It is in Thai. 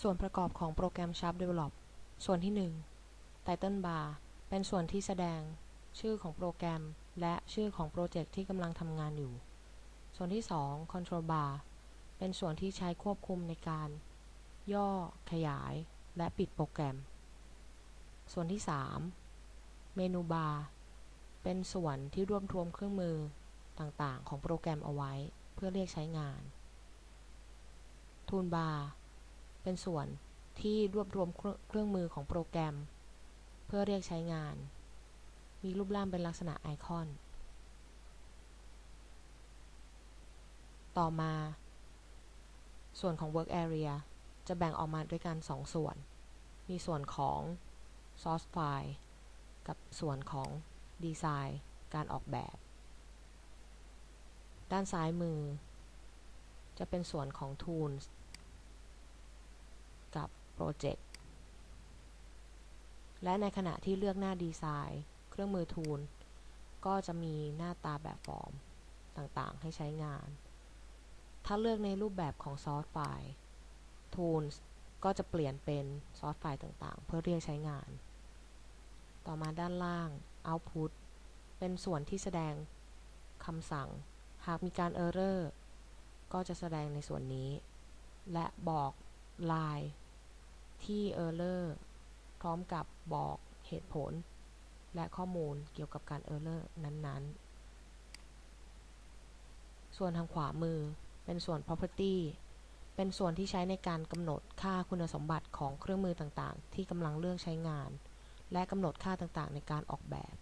ส่วนประกอบของโปรแกรม Sharp Develop ส่วนที่ 1 Title Bar เป็นส่วนที่แสดงชื่อของโปรแกรม และชื่อของโปรเจกต์ที่กำลังทำงานอยู่ ส่วนที่ 2 Control Bar เป็นส่วนที่ใช้ควบคุมในการ ย่อ ขยาย และปิดโปรแกรม ส่วนที่ 3 เมนูบาร์เป็นส่วนที่รวบรวมเครื่องมือต่างๆ ของโปรแกรมเอาไว้ เพื่อเรียกใช้งาน ทูลบาร์ เป็นส่วนที่รวบรวมเครื่องมือของโปรแกรม เพื่อเรียกใช้งาน มีรูปร่างเป็นลักษณะไอคอน ต่อมา ส่วนของ Work Area จะแบ่งออกมาด้วยกัน 2 ส่วน มีส่วนของ Source File กับส่วนของ Design การออกแบบ ด้านซ้ายมือ จะเป็นส่วนของ Tools Project และในขณะที่เลือกหน้าดีไซน์เครื่องมือ Tool ก็จะมีหน้าตาแบบฟอร์มต่างๆ ให้ใช้งาน ถ้าเลือกในรูปแบบของ Source File Tools ก็จะเปลี่ยนเป็น Source File ต่างๆ เพื่อเรียกใช้งาน ต่อมาด้านล่าง Output เป็นส่วนที่แสดงคำสั่ง หากมีการ Error ก็จะแสดงในส่วนนี้ และบอกลาย ที่เออร์เลอร์พร้อมกับบอกเหตุผล และข้อมูลเกี่ยวกับการเออร์เลอร์นั้นๆ ส่วนทางขวามือเป็นส่วน Property เป็นส่วนที่ใช้ในการกำหนดค่าคุณสมบัติของเครื่องมือต่างๆ ที่กำลังเลือกใช้งาน และกำหนดค่าต่างๆ ในการออกแบบ